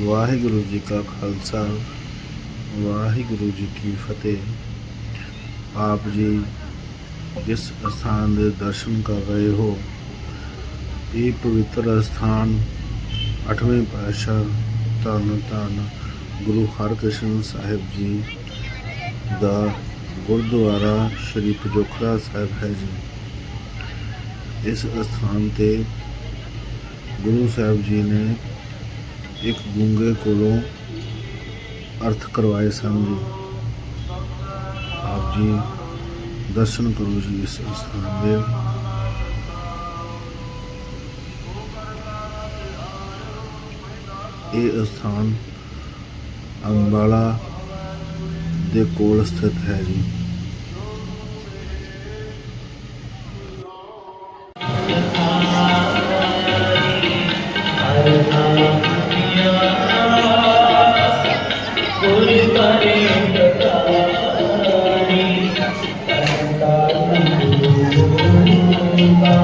ਵਾਹਿਗੁਰੂ ਜੀ ਕਾ ਖਾਲਸਾ, ਵਾਹਿਗੁਰੂ ਜੀ ਕੀ ਫਤਿਹ। ਆਪ ਜੀ ਜਿਸ ਸਥਾਨ ਦੇ ਦਰਸ਼ਨ ਕਰ ਰਹੇ ਹੋ, ਇਹ ਪਵਿੱਤਰ ਸਥਾਨ ਅੱਠਵੇਂ ਪਾਤਸ਼ਾਹ ਧੰਨ ਧੰਨ ਗੁਰੂ ਹਰਕ੍ਰਿਸ਼ਨ ਸਾਹਿਬ ਜੀ ਦਾ ਗੁਰਦੁਆਰਾ ਸ਼੍ਰੀ ਪਜੋਖਰਾ ਸਾਹਿਬ ਹੈ ਜੀ। ਇਸ ਸਥਾਨ ਤੇ ਗੁਰੂ ਸਾਹਿਬ ਜੀ ਨੇ ਇੱਕ ਗੂੰਗੇ ਕੋਲੋਂ ਅਰਥ ਕਰਵਾਏ ਸਨ ਜੀ। ਆਪ ਜੀ ਦਰਸ਼ਨ ਕਰੋ ਜੀ ਇਸ ਸਥਾਨ ਦੇ। ਇਹ ਸਥਾਨ ਅੰਬਾਲਾ ਦੇ ਕੋਲ ਸਥਿਤ ਹੈ ਜੀ।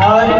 Hari